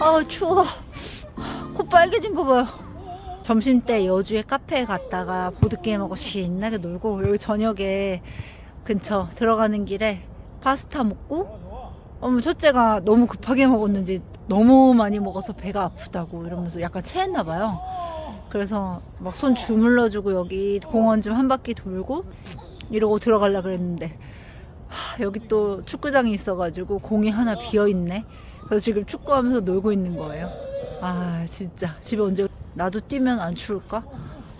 아 추워. 코 빨개진 거 봐요. 점심 때 여주에 카페에 갔다가 보드게임하고 신나게 놀고 여기 저녁에 근처 들어가는 길에 파스타 먹고 어머 첫째가 너무 급하게 먹었는지 너무 많이 먹어서 배가 아프다고 이러면서 약간 체했나 봐요. 그래서 막 손 주물러주고 여기 공원 좀 한 바퀴 돌고 이러고 들어가려 그랬는데 하, 여기 또 축구장이 있어가지고 공이 하나 비어 있네. 그래서 지금 축구하면서 놀고 있는 거예요. 아 진짜 집에 언제 나도 뛰면 안 추울까?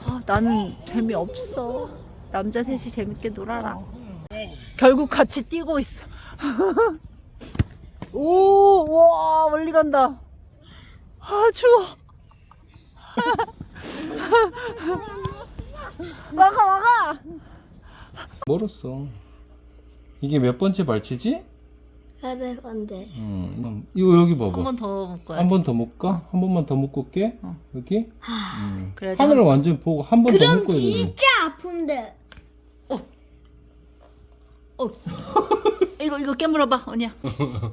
아, 나는 재미 없어. 남자 셋이 재밌게 놀아라. 결국 같이 뛰고 있어. 오, 와 멀리 간다. 아 추워. 막아 막아. 멀었어. 이게 몇 번째 발치지? 여덟 번째. 음, 이거 여기 봐봐. 한번더 묶어야 한번더 묶까? 한 번만 더 묶고 올게. 어. 여기. 음. 그래야지 하늘을 완전 보고 한 번 더 그럼 묶어야 돼. 진짜 아픈데. 이거 이거 깨물어봐 언니야.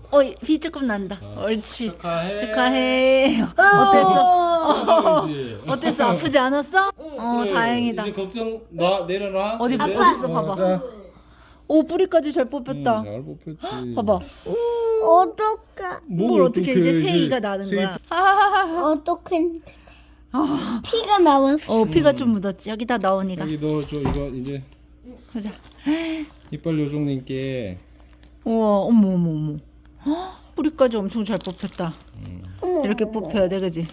어이 피 조금 난다. 옳지. 축하해. 축하해. 어땠어? 그러지. 어땠어? 아프지 않았어? 어 그래, 다행이다. 이제 걱정 놔 내려놔. 어디 이제. 어디 있어? 어, 봐봐. 자. 오 뿌리까지 잘 뽑혔다. 음, 잘 뽑혔지. 봐봐. 어떡해. 뭘 어떻게 이제 세이가 나는 세이 거야? 아, 어떡해. 피가 나왔어. 어 피가 좀 묻었지. 여기다 나온이가. 여기 넣어줘 이거 이제 보자. 이빨 요정님께 우와 어머 어머 어머. 헉, 뿌리까지 엄청 잘 뽑혔다. 이렇게 뽑혀야 돼, 그지?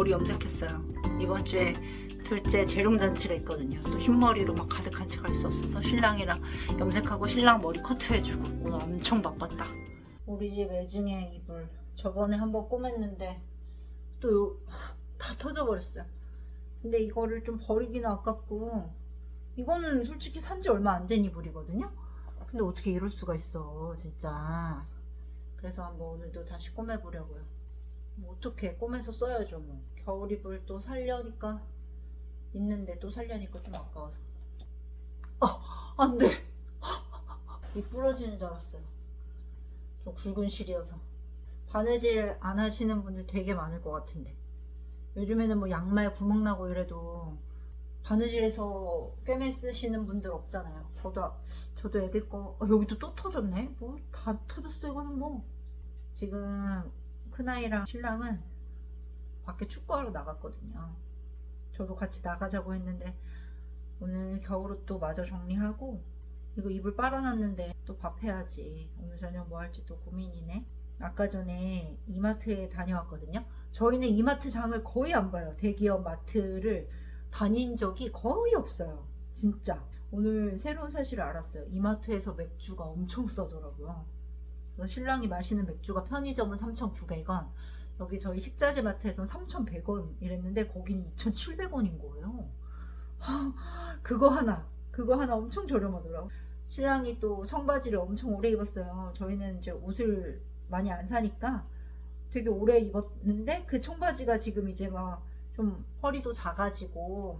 머리 염색했어요. 이번 주에 둘째 재롱잔치가 있거든요. 또 흰머리로 막 가득한 채 갈 수 없어서 신랑이랑 염색하고 신랑 머리 커트해주고 오늘 엄청 바빴다. 우리 집 애증의 이불 저번에 한번 꼬맸는데 또 다 터져버렸어요. 근데 이거를 좀 버리기는 아깝고 이거는 솔직히 산 지 얼마 안 된 이불이거든요. 근데 어떻게 이럴 수가 있어 진짜. 그래서 한번 오늘도 다시 꼬매보려고요. 뭐 어떻게 꼬매서 써야죠 뭐. 겨울 이불 또 살려니까 있는데 또 살려니까 좀 아까워서. 아 안돼. 이 부러지는 줄 알았어요. 좀 굵은 실이어서. 바느질 안 하시는 분들 되게 많을 것 같은데. 요즘에는 뭐 양말 구멍 나고 이래도 바느질해서 꿰매 쓰시는 분들 없잖아요. 저도 저도 애들 거 어, 여기도 또 터졌네. 뭐 다 터졌어 이거는 뭐. 지금 큰아이랑 신랑은 밖에 축구하러 나갔거든요. 저도 같이 나가자고 했는데 오늘 겨울옷도 마저 정리하고 이거 이불 빨아놨는데 또 밥 해야지. 오늘 저녁 뭐 할지 또 고민이네. 아까 전에 이마트에 다녀왔거든요. 저희는 이마트 장을 거의 안 봐요. 대기업 마트를 다닌 적이 거의 없어요. 진짜. 오늘 새로운 사실을 알았어요. 이마트에서 맥주가 엄청 싸더라고요. 신랑이 마시는 맥주가 편의점은 3,900원, 여기 저희 식자재 마트에서는 3,100원 이랬는데 거기는 2,700원인 거예요. 그거 하나, 그거 하나 엄청 저렴하더라고. 신랑이 또 청바지를 엄청 오래 입었어요. 저희는 이제 옷을 많이 안 사니까 되게 오래 입었는데 그 청바지가 지금 이제 막 좀 허리도 작아지고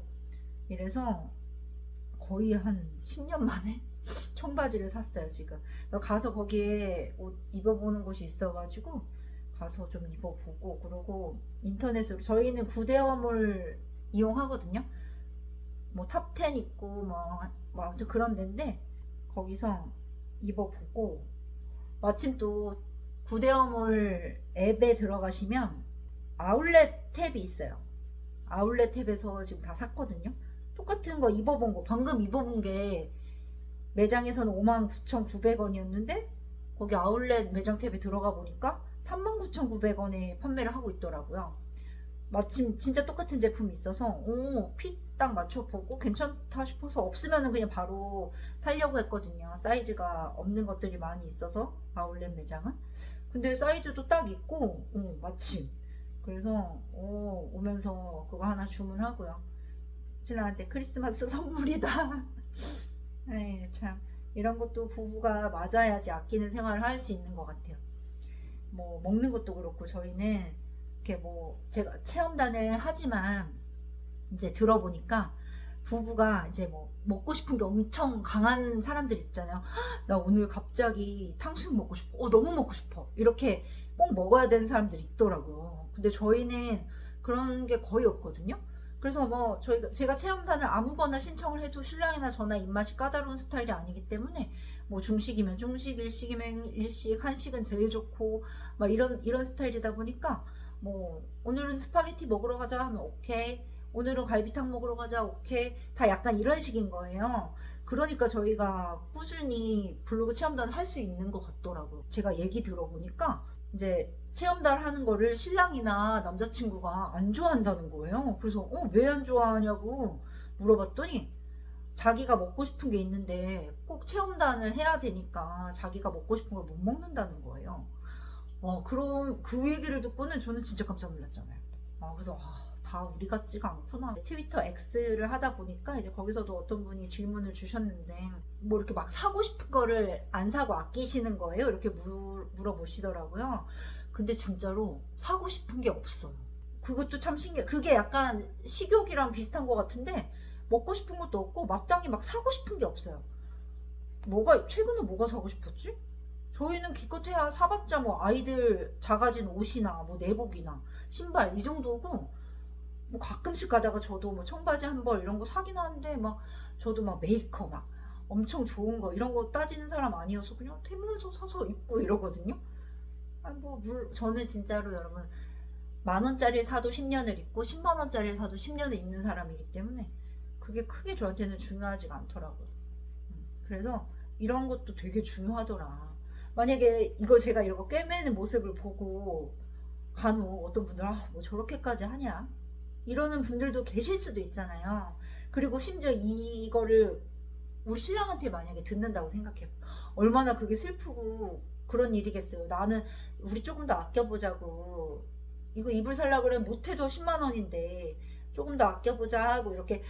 이래서 거의 한 10년 만에 청바지를 샀어요 지금 가서 거기에 옷 입어보는 곳이 있어가지고 가서 좀 입어보고 그러고 인터넷으로 저희는 구대염을 이용하거든요 뭐 탑10 있고 뭐, 뭐 아무튼 그런 데인데 거기서 입어보고 마침 또 구대어몰 앱에 들어가시면 아울렛 탭이 있어요. 아울렛 탭에서 지금 다 샀거든요. 똑같은 거 입어본 거 방금 입어본 게 매장에서는 59,900원이었는데 거기 아울렛 매장 탭에 들어가 보니까 39,900원에 판매를 하고 있더라고요. 마침 진짜 똑같은 제품이 있어서 오, 핏딱 맞춰보고 괜찮다 싶어서 없으면은 그냥 바로 살려고 했거든요. 사이즈가 없는 것들이 많이 있어서 아울렛 매장은. 근데 사이즈도 딱 있고 오, 마침. 그래서 오, 오면서 그거 하나 주문하고요. 신랑한테 크리스마스 선물이다. 에이 참 이런 것도 부부가 맞아야지 아끼는 생활을 할 수 있는 것 같아요. 뭐 먹는 것도 그렇고 저희는 이렇게 뭐 제가 체험단을 하지만 이제 들어보니까 부부가 이제 뭐 먹고 싶은 게 엄청 강한 사람들 있잖아요. "헉, 나 오늘 갑자기 탕수육 먹고 싶어. 어, 너무 먹고 싶어. 이렇게 꼭 먹어야 되는 사람들이 있더라고요. 근데 저희는 그런 게 거의 없거든요. 그래서 뭐 저희가 제가 체험단을 아무거나 신청을 해도 신랑이나 저나 입맛이 까다로운 스타일이 아니기 때문에 뭐 중식이면 중식, 일식이면 일식, 한식은 제일 좋고 막 이런 이런 스타일이다 보니까 뭐 오늘은 스파게티 먹으러 가자 하면 오케이. 오늘은 갈비탕 먹으러 가자 오케이. 다 약간 이런 식인 거예요. 그러니까 저희가 꾸준히 블로그 체험단을 할수 있는 것 같더라고요. 제가 얘기 들어보니까 이제 체험단 하는 거를 신랑이나 남자친구가 안 좋아한다는 거예요. 그래서 어, 왜 안 좋아하냐고 물어봤더니 자기가 먹고 싶은 게 있는데 꼭 체험단을 해야 되니까 자기가 먹고 싶은 걸 못 먹는다는 거예요. 어, 그럼 그 얘기를 듣고는 저는 진짜 깜짝 놀랐잖아요. 아, 그래서 아, 다 우리 같지가 않구나. 트위터 X를 하다 보니까 이제 거기서도 어떤 분이 질문을 주셨는데 뭐 이렇게 막 사고 싶은 거를 안 사고 아끼시는 거예요? 이렇게 물, 물어보시더라고요. 근데 진짜로 사고 싶은 게 없어요. 그것도 참 신기해. 그게 약간 식욕이랑 비슷한 것 같은데 먹고 싶은 것도 없고 마땅히 막 사고 싶은 게 없어요. 뭐가 최근에 뭐가 사고 싶었지? 저희는 기껏해야 사봤자 뭐 아이들 작아진 옷이나 뭐 내복이나 신발 이 정도고 뭐 가끔씩 가다가 저도 뭐 청바지 한 벌 이런 거 사긴 하는데 막 저도 막 메이커 막 엄청 좋은 거 이런 거 따지는 사람 아니어서 그냥 테무에서 사서 입고 이러거든요. 아니 뭐 물, 저는 진짜로 여러분 만 원짜리 사도 10년을 입고 10만 원짜리 사도 10년을 입는 사람이기 때문에 그게 크게 저한테는 중요하지가 않더라고요. 음, 그래서 이런 것도 되게 중요하더라. 만약에 이거 제가 이런 거 꿰매는 모습을 보고 간혹 어떤 분들 아 뭐 저렇게까지 하냐 이러는 분들도 계실 수도 있잖아요. 그리고 심지어 이거를 우리 신랑한테 만약에 듣는다고 생각해요. 얼마나 그게 슬프고 그런 일이겠어요. 나는 우리 조금 더 아껴보자고 이거 이불 살라 그래 못해도 10만 원인데 조금 더 아껴보자 하고 이렇게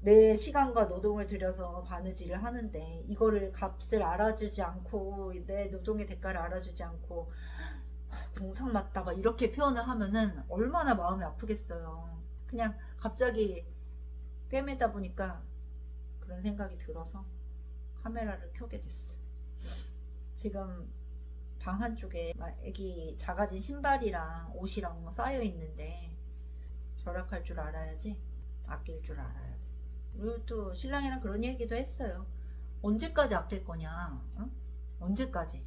내 시간과 노동을 들여서 바느질을 하는데 이거를 값을 알아주지 않고 내 노동의 대가를 알아주지 않고 궁상 맞다 막 이렇게 표현을 하면은 얼마나 마음이 아프겠어요. 그냥 갑자기 꿰매다 보니까 그런 생각이 들어서 카메라를 켜게 됐어. 지금 방 한쪽에 막 애기 작아진 신발이랑 옷이랑 쌓여 있는데 절약할 줄 알아야지 아낄 줄 알아야 돼. 그리고 또 신랑이랑 그런 얘기도 했어요. 언제까지 아낄 거냐? 응? 언제까지?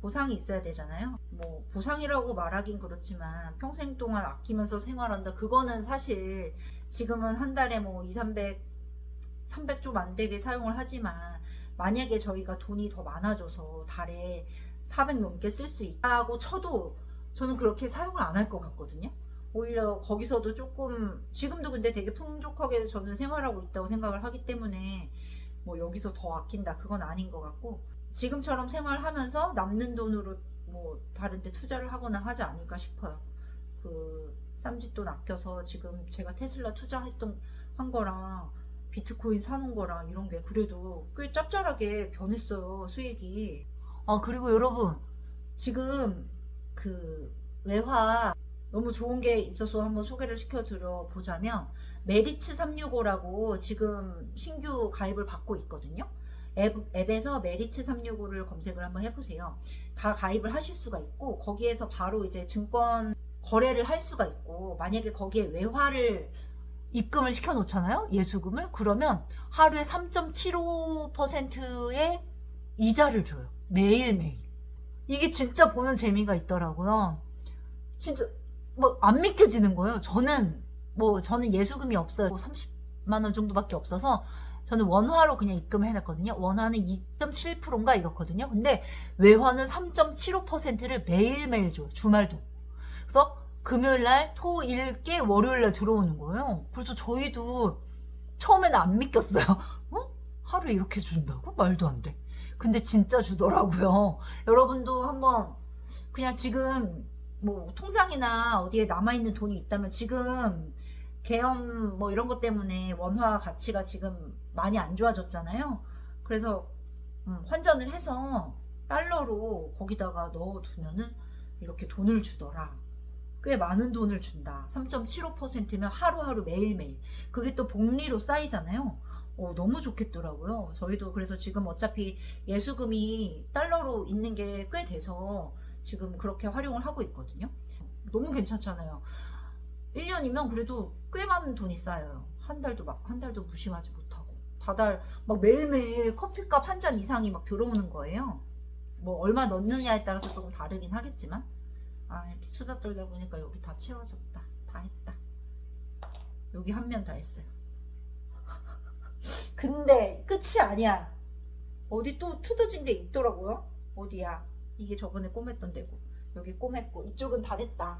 보상이 있어야 되잖아요. 뭐 보상이라고 말하긴 그렇지만 평생 동안 아끼면서 생활한다. 그거는 사실 지금은 한 달에 뭐 2, 300, 300 좀 안 되게 사용을 하지만 만약에 저희가 돈이 더 많아져서 달에 400 넘게 쓸 수 있다고 쳐도 저는 그렇게 사용을 안 할 것 같거든요. 오히려 거기서도 조금 지금도 근데 되게 풍족하게 저는 생활하고 있다고 생각을 하기 때문에 뭐 여기서 더 아낀다 그건 아닌 것 같고 지금처럼 생활하면서 남는 돈으로 뭐 다른 데 투자를 하거나 하지 않을까 싶어요. 그 쌈짓돈 아껴서 지금 제가 테슬라 투자했던 한 거랑 비트코인 사는 거랑 이런 게 그래도 꽤 짭짤하게 변했어요 수익이. 아 그리고 여러분 지금 그 외화 너무 좋은 게 있어서 한번 소개를 시켜드려 보자면 메리츠 365라고 지금 신규 가입을 받고 있거든요. 앱, 앱에서 메리츠 365를 검색을 한번 해보세요. 다 가입을 하실 수가 있고 거기에서 바로 이제 증권 거래를 할 수가 있고 만약에 거기에 외화를 입금을 시켜 놓잖아요. 예수금을 그러면 하루에 3.75%의 이자를 줘요. 매일매일. 이게 진짜 보는 재미가 있더라고요. 진짜 뭐 안 믿겨지는 거예요. 저는 뭐 저는 예수금이 없어요. 30만 원 정도밖에 없어서 저는 원화로 그냥 입금을 해놨거든요. 원화는 2.7%인가 이렇거든요. 근데 외화는 3.75%를 매일매일 줘요. 주말도. 그래서 금요일 날, 토일께 월요일 날 들어오는 거예요. 그래서 저희도 처음에는 안 믿겼어요. 어? 하루에 이렇게 준다고? 말도 안 돼. 근데 진짜 주더라고요. 여러분도 한번 그냥 지금 뭐 통장이나 어디에 남아있는 돈이 있다면 지금 계엄 뭐 이런 것 때문에 원화 가치가 지금 많이 안 좋아졌잖아요. 그래서 음, 환전을 해서 달러로 거기다가 넣어두면은 이렇게 돈을 주더라. 꽤 많은 돈을 준다. 3.75%면 하루하루 매일매일. 그게 또 복리로 쌓이잖아요. 어, 너무 좋겠더라고요. 저희도 그래서 지금 어차피 예수금이 달러로 있는 게 꽤 돼서 지금 그렇게 활용을 하고 있거든요. 너무 괜찮잖아요. 1년이면 그래도 꽤 많은 돈이 쌓여요. 한 달도 막, 한 달도 무심하지 못하고. 다달 막 매일매일 커피값 한 잔 이상이 막 들어오는 거예요. 뭐 얼마 넣느냐에 따라서 조금 다르긴 하겠지만. 아, 이렇게 수다 떨다 보니까 여기 다 채워졌다. 다 했다. 여기 한 면 다 했어요. 근데 끝이 아니야. 어디 또 트어진 데 있더라고요. 어디야? 이게 저번에 꼬맸던 데고. 여기 꼬맸고. 이쪽은 다 됐다.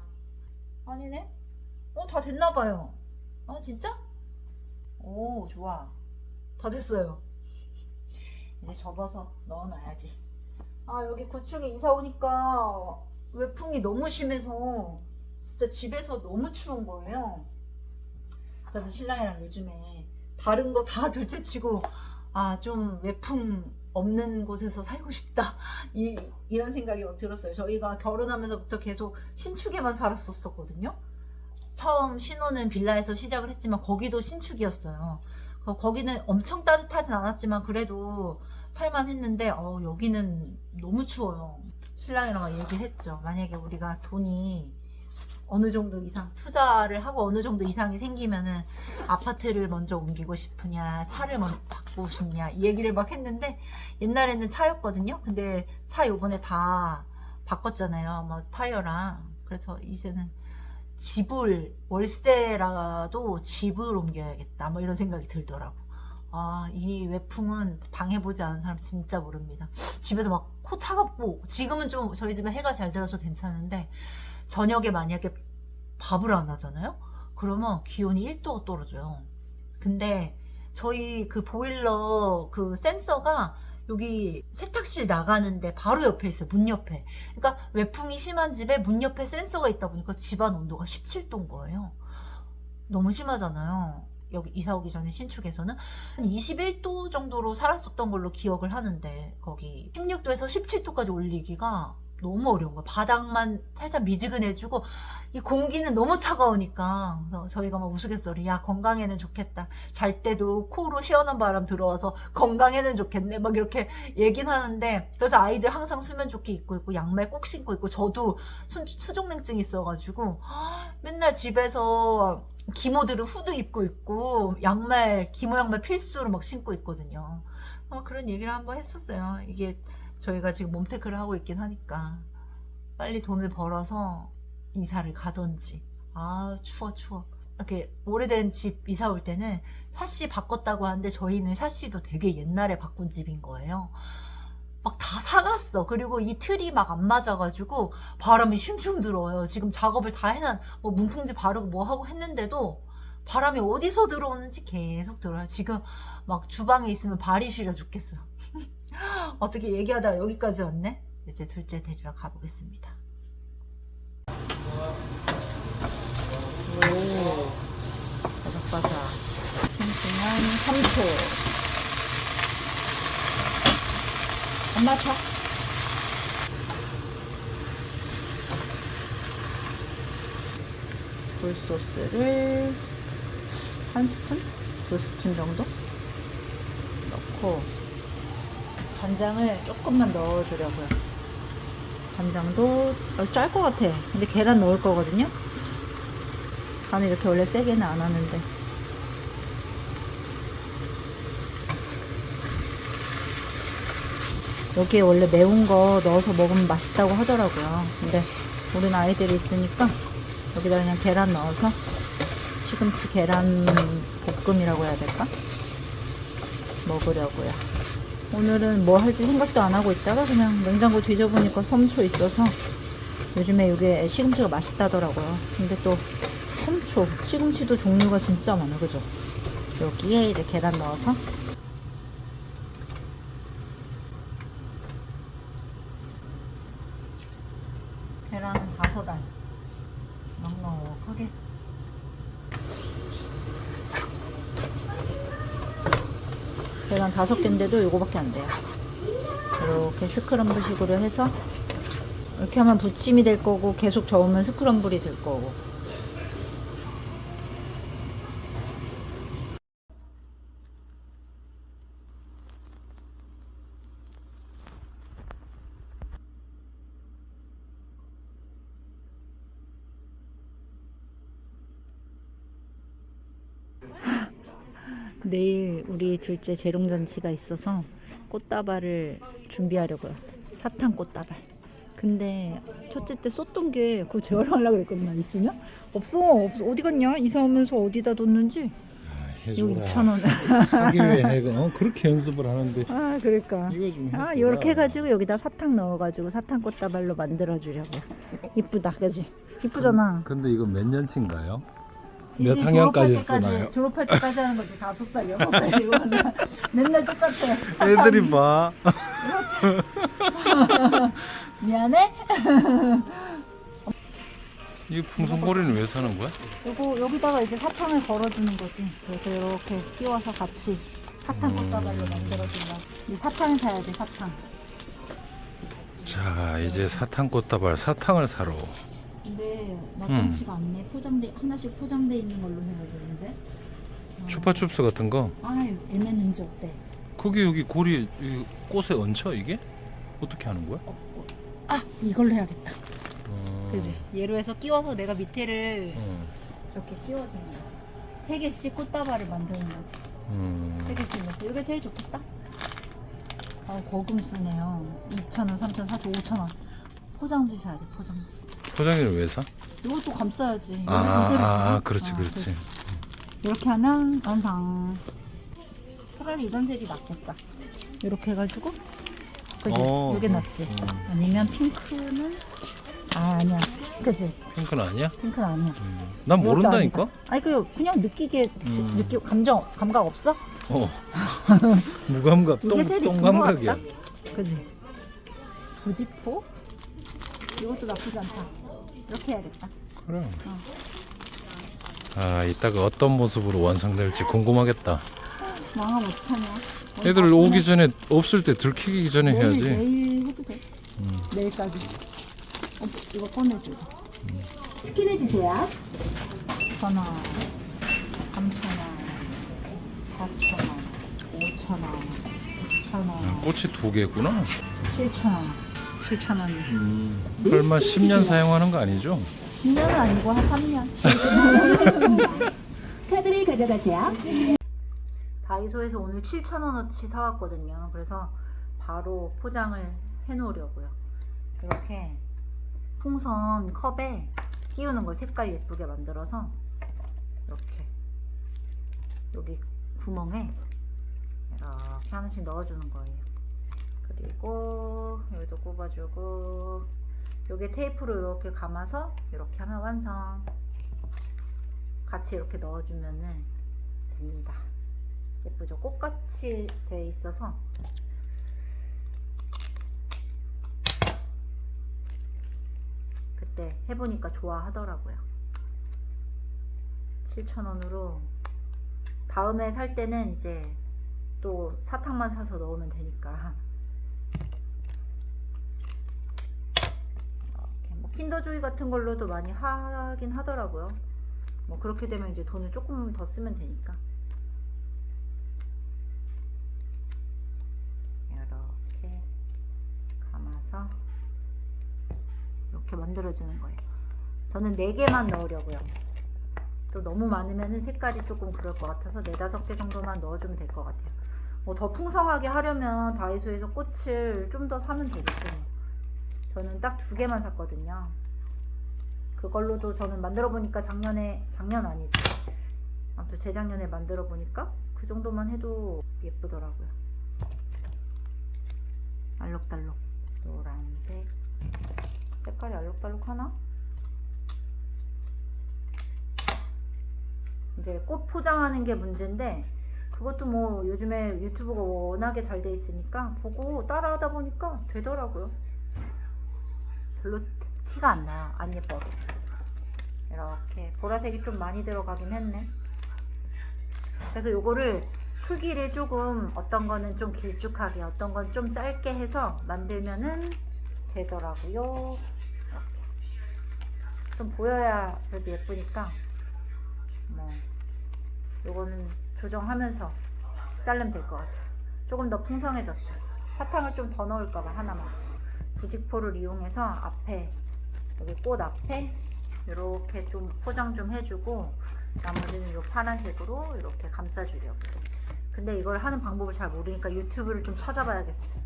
아니네? 어, 다 됐나 봐요. 아, 진짜? 오, 좋아. 다 됐어요. 이제 접어서 넣어놔야지. 아, 여기 9층에 이사 오니까 외풍이 너무 심해서 진짜 집에서 너무 추운 거예요. 그래서 신랑이랑 요즘에 다른 거 다 둘째치고 아, 좀 외풍 없는 곳에서 살고 싶다. 이, 이런 생각이 막 들었어요. 저희가 결혼하면서부터 계속 신축에만 살았었거든요. 처음 신혼은 빌라에서 시작을 했지만 거기도 신축이었어요. 거- 거기는 엄청 따뜻하진 않았지만 그래도 살만 했는데 어, 여기는 너무 추워요. 신랑이랑 막 얘기를 했죠. 만약에 우리가 돈이 어느 정도 이상 투자를 하고 어느 정도 이상이 생기면은 아파트를 먼저 옮기고 싶으냐 차를 먼저 바꾸고 싶냐 이 얘기를 막 했는데 옛날에는 차였거든요. 근데 차 요번에 다 바꿨잖아요. 뭐 타이어랑 그래서 이제는 집을 월세라도 집을 옮겨야겠다 뭐 이런 생각이 들더라고 아 이 외풍은 당해보지 않은 사람 진짜 모릅니다 집에서 막코 차갑고 지금은 좀 저희 집에 해가 잘 들어서 괜찮은데 저녁에 만약에 밥을 안 하잖아요 그러면 기온이 1도가 떨어져요 근데 저희 그 보일러 그 센서가 여기 세탁실 나가는데 바로 옆에 있어요. 문 옆에. 그러니까 외풍이 심한 집에 문 옆에 센서가 있다 보니까 집안 온도가 17도인 거예요. 너무 심하잖아요. 여기 이사 오기 전에 신축에서는 한 21도 정도로 살았었던 걸로 기억을 하는데 거기 16도에서 17도까지 올리기가 너무 어려운 거예요. 바닥만 살짝 미지근해지고 이 공기는 너무 차가우니까 그래서 저희가 막 우스갯소리 야 건강에는 좋겠다. 잘 때도 코로 시원한 바람 들어와서 건강에는 좋겠네. 막 이렇게 얘긴 하는데 그래서 아이들 항상 수면 조끼 입고 있고 양말 꼭 신고 있고 저도 수, 수족냉증 있어가지고 맨날 집에서 기모들은 후드 입고 있고 양말 기모 양말 필수로 막 신고 있거든요. 어, 그런 얘기를 한번 했었어요. 이게 저희가 지금 몸테크를 하고 있긴 하니까 빨리 돈을 벌어서 이사를 가던지. 아 추워 추워. 이렇게 오래된 집 이사 올 때는 샤시 바꿨다고 하는데 저희는 샤시도 되게 옛날에 바꾼 집인 거예요. 막 다 사갔어. 그리고 이 틀이 막 안 맞아가지고 바람이 슝슝 들어와요. 지금 작업을 다 해놔, 뭐 문풍지 바르고 뭐 하고 했는데도 바람이 어디서 들어오는지 계속 들어요. 지금 막 주방에 있으면 발이 시려 죽겠어요. 어떻게 얘기하다가 여기까지 왔네? 이제 둘째 데리러 가보겠습니다. 오, 바삭바삭. 싱싱한 삼초. 엄마 줘. 굴소스를 한 스푼? 두 스푼 정도 넣고 간장을 조금만 넣어주려고요. 간장도 짤 것 같아. 근데 계란 넣을 거거든요. 간을 이렇게 원래 세게는 안 하는데. 여기에 원래 매운 거 넣어서 먹으면 맛있다고 하더라고요. 근데 우리는 아이들이 있으니까 여기다 그냥 계란 넣어서 시금치 계란 볶음이라고 해야 될까? 먹으려고요. 오늘은 뭐 할지 생각도 안 하고 있다가 그냥 냉장고 뒤져보니까 섬초 있어서 요즘에 이게 시금치가 맛있다더라고요. 근데 또 섬초, 시금치도 종류가 진짜 많아, 그죠? 여기에 이제 계란 넣어서 계란은 다섯 알 넉넉하게 계란 다섯 개인데도 이거밖에 안 돼요. 이렇게 스크럼블식으로 해서 이렇게 하면 부침이 될 거고 계속 저으면 스크럼블이 될 거고 내일 우리 둘째 재롱잔치가 있어서 꽃다발을 준비하려고요. 사탕 꽃다발. 근데 첫째 때 썼던 게 그거 재활용하려고 그랬거든요. 있으면? 없어. 없어. 어디 갔냐? 이사하면서 어디다 뒀는지. 여기 2,000원. 하기 위해 해가 어 그렇게 연습을 하는데 아, 그러니까. 이거 좀 아. 이렇게 해가지고 여기다 사탕 넣어가지고 사탕 꽃다발로 만들어 주려고요. 이쁘다, 그지? 이쁘잖아. 근데 이거 몇 년치인가요? 이제 몇 학년까지 졸업할 때까지- 쓰나요? 졸업할 때까지 하는 거지. 다섯 살, 여섯 살 이거는 맨날 똑같아. 애들이 봐 미안해. 이 풍선고리는 왜 사는 거야? 요거 여기다가 이제 사탕을 걸어주는 거지. 그래서 이렇게 끼워서 같이 사탕 꽃다발로 만들어준다. 이 사탕 사야 돼, 사탕. 자 이제 사탕 꽃다발 사탕을 사러 음. 마땅치가 않네. 포장돼 하나씩 포장돼 있는 걸로 해야 되는데. 어. 추파춥스 같은 거 아, 애매는지 어때? 그게 여기 고리 이 꽃에 얹혀 이게? 어떻게 하는 거야? 어, 어. 아, 이걸로 해야겠다. 어... 그지? 얘로 해서 끼워서 내가 밑에를 어. 이렇게 끼워주는 거야. 세 개씩 꽃다발을 만드는 거지. 음. 세 개씩 이렇게. 이게 제일 좋겠다. 아, 거금 쓰네요. 2,000원, 3,000원, 4,000원, 5,000원. 포장지 사야 돼, 포장지. 포장지를 왜 사? 이것도 감싸야지. 아, 아, 주나? 그렇지, 그렇지. 이렇게 하면 완성. 차라리 이런 색이 낫겠다. 이렇게 해가지고. 그지? 어, 이게 어, 낫지. 음. 아니면 핑크는 아 아니야. 그지? 핑크는 아니야? 핑크는 아니야. 음. 난 이것도 모른다니까? 아니 그 그냥 느끼게 음. 느끼 감정 감각 없어? 어. 무감각, 이게 똥, 제일 이쁜 것 감각이야. 같다. 그지? 부지포? 이것도 나쁘지 않다. 이렇게 해야겠다. 그래. 어. 아, 이따가 어떤 모습으로 완성될지 궁금하겠다. 망하면 어떡하냐? 애들 오기 전에 없을 때 들키기 전에 내일, 해야지. 내일 해도 돼. 음. 내일까지. 어, 이거 꺼내줘. 스캔해주세요. 천원, 삼천원, 사천원, 오천원, 천원, 꽃이 두 개구나. 칠천원, 칠천원. 음. 설마 10년 사용하는 거 아니죠? 10년은 아니고 한 3년. 카드를 가져가세요. 다이소에서 오늘 7,000원어치 사왔거든요. 그래서 바로 포장을 해놓으려고요. 이렇게 풍선 컵에 끼우는 걸 색깔 예쁘게 만들어서 이렇게 여기 구멍에 이렇게 하나씩 넣어주는 거예요. 그리고 여기도 꼽아주고 여기 테이프로 이렇게 감아서 이렇게 하면 완성. 같이 이렇게 넣어주면은 됩니다. 예쁘죠? 꽃같이 돼 있어서 그때 해보니까 좋아하더라고요. 7,000원으로 다음에 살 때는 이제 또 사탕만 사서 넣으면 되니까 킨더조이 같은 걸로도 많이 하긴 하더라고요. 뭐 그렇게 되면 이제 돈을 조금 더 쓰면 되니까. 이렇게 감아서 이렇게 만들어주는 거예요. 저는 4개만 넣으려고요. 또 너무 많으면 색깔이 조금 그럴 것 같아서 4, 5개 정도만 넣어주면 될 것 같아요. 뭐 더 풍성하게 하려면 다이소에서 꽃을 좀 더 사면 되겠죠. 저는 딱 두 개만 샀거든요. 그걸로도 저는 만들어 보니까 작년에 작년 아니지. 아무튼 재작년에 만들어 보니까 그 정도만 해도 예쁘더라고요. 알록달록 노란색 색깔이 알록달록 하나? 이제 꽃 포장하는 게 문제인데 그것도 뭐 요즘에 유튜브가 워낙에 잘 돼 있으니까 보고 따라하다 보니까 되더라고요. 별로 티가 안 나요. 안 예뻐도. 이렇게 보라색이 좀 많이 들어가긴 했네. 그래서 요거를 크기를 조금 어떤 거는 좀 길쭉하게 어떤 건 좀 짧게 해서 만들면은 되더라고요. 이렇게. 좀 보여야 그래도 예쁘니까 뭐 요거는 조정하면서 자르면 될 것 같아요. 조금 더 풍성해졌죠. 사탕을 좀 더 넣을까봐 하나만. 부직포를 이용해서 앞에 여기 꽃 앞에 이렇게 좀 포장 좀 해주고 나머지는 이 파란색으로 이렇게 감싸주려고. 근데 이걸 하는 방법을 잘 모르니까 유튜브를 좀 찾아봐야겠어.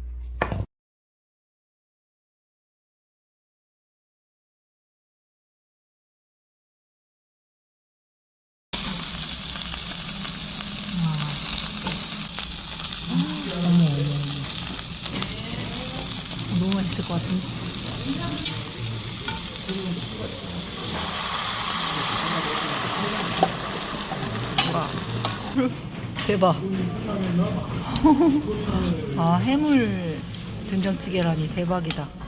너무 맛있을 것 같은데. 와, 술 대박. 아 해물 된장찌개라니 대박이다.